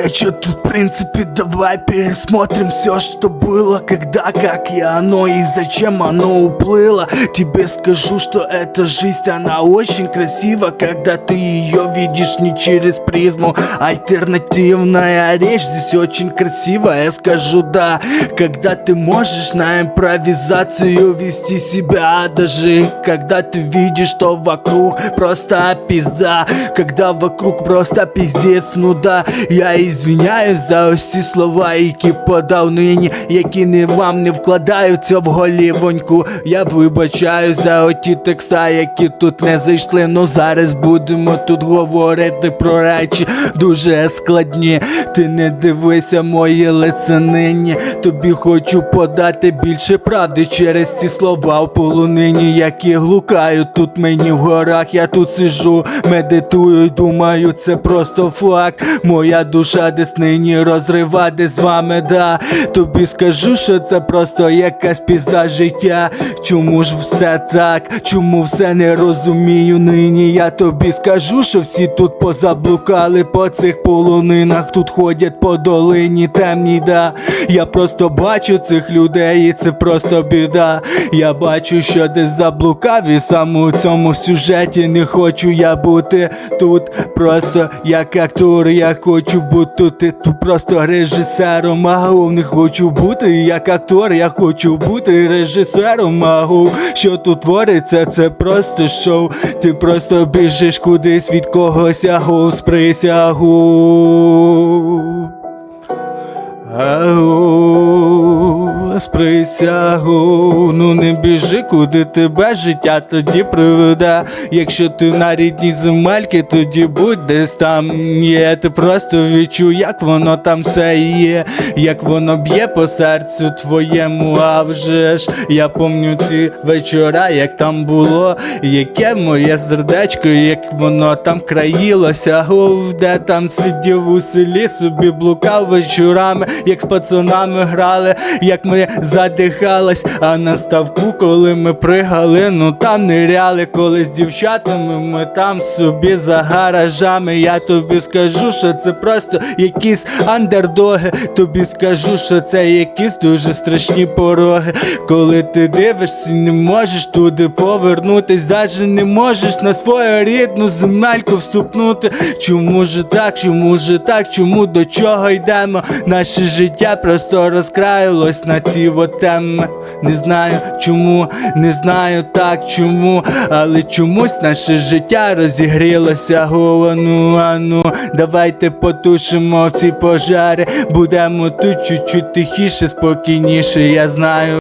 Да чё тут, в принципе, давай пересмотрим все, что было, когда, как и оно, и зачем оно уплыло. Тебе скажу, что эта жизнь, она очень красива, когда ты ее видишь не через призму. Альтернативная речь здесь очень красивая, я скажу да, когда ты можешь на импровизацию вести себя, даже когда ты видишь, что вокруг просто пизда, когда вокруг просто пиздец, ну да, я извиняюсь за ці слова, які подав нині, які не вам не вкладаються в голівоньку. Я вибачаюсь за оті текста, які тут не зайшли. Ну зараз будемо тут говорити про речі дуже складні. Ти не дивися моє лице нині. Тобі хочу подати більше правди через ці слова в полонині, які глукають тут мені в горах. Я тут сижу, медитую, думаю, це просто факт. Моя душа десь нині розрива, де з вами, да. Тобі скажу, що це просто якась пізда життя. Чому ж все так? Чому все не розумію нині? Я тобі скажу, що всі тут позаблукали по цих полонинах. Тут ходять по долині темній, да. Я просто бачу цих людей, і це просто біда. Я бачу, що десь заблукав, і сам у цьому сюжеті не хочу я бути тут. Просто як актор, я хочу бути тут, просто режисером. Агу, не хочу бути як актор, я хочу бути режисером. Агу, що тут твориться, це просто шоу. Ти просто біжиш кудись від когось, агу, з присягу. Oh. З присягу, ну не біжи, куди тебе життя тоді приведе. Якщо ти на рідній земельки, тоді будь десь там. Є. Ти просто відчуй, як воно там все є, як воно б'є по серцю твоєму, а вже ж. Я помню ці вечора, як там було, яке моє сердечко, як воно там країлося, гов, де там сидів у селі, собі блукав вечорами, як з пацанами грали, як ми задихались, а на ставку, коли ми пригали, ну там ниряли, коли з дівчатами ми там собі за гаражами. Я тобі скажу, що це просто якісь андердоги. Тобі скажу, що це якісь дуже страшні пороги. Коли ти дивишся, не можеш туди повернутись, даже не можеш на свою рідну земельку вступнути. Чому ж так, чому ж так, чому до чого йдемо? Наше життя просто розкраїлось на от. Не знаю чому, не знаю так чому, але чомусь наше життя розігрілося. головну ану, давайте потушимо ці пожари. Будемо тут чуть-чуть тихіше, спокійніше, я знаю.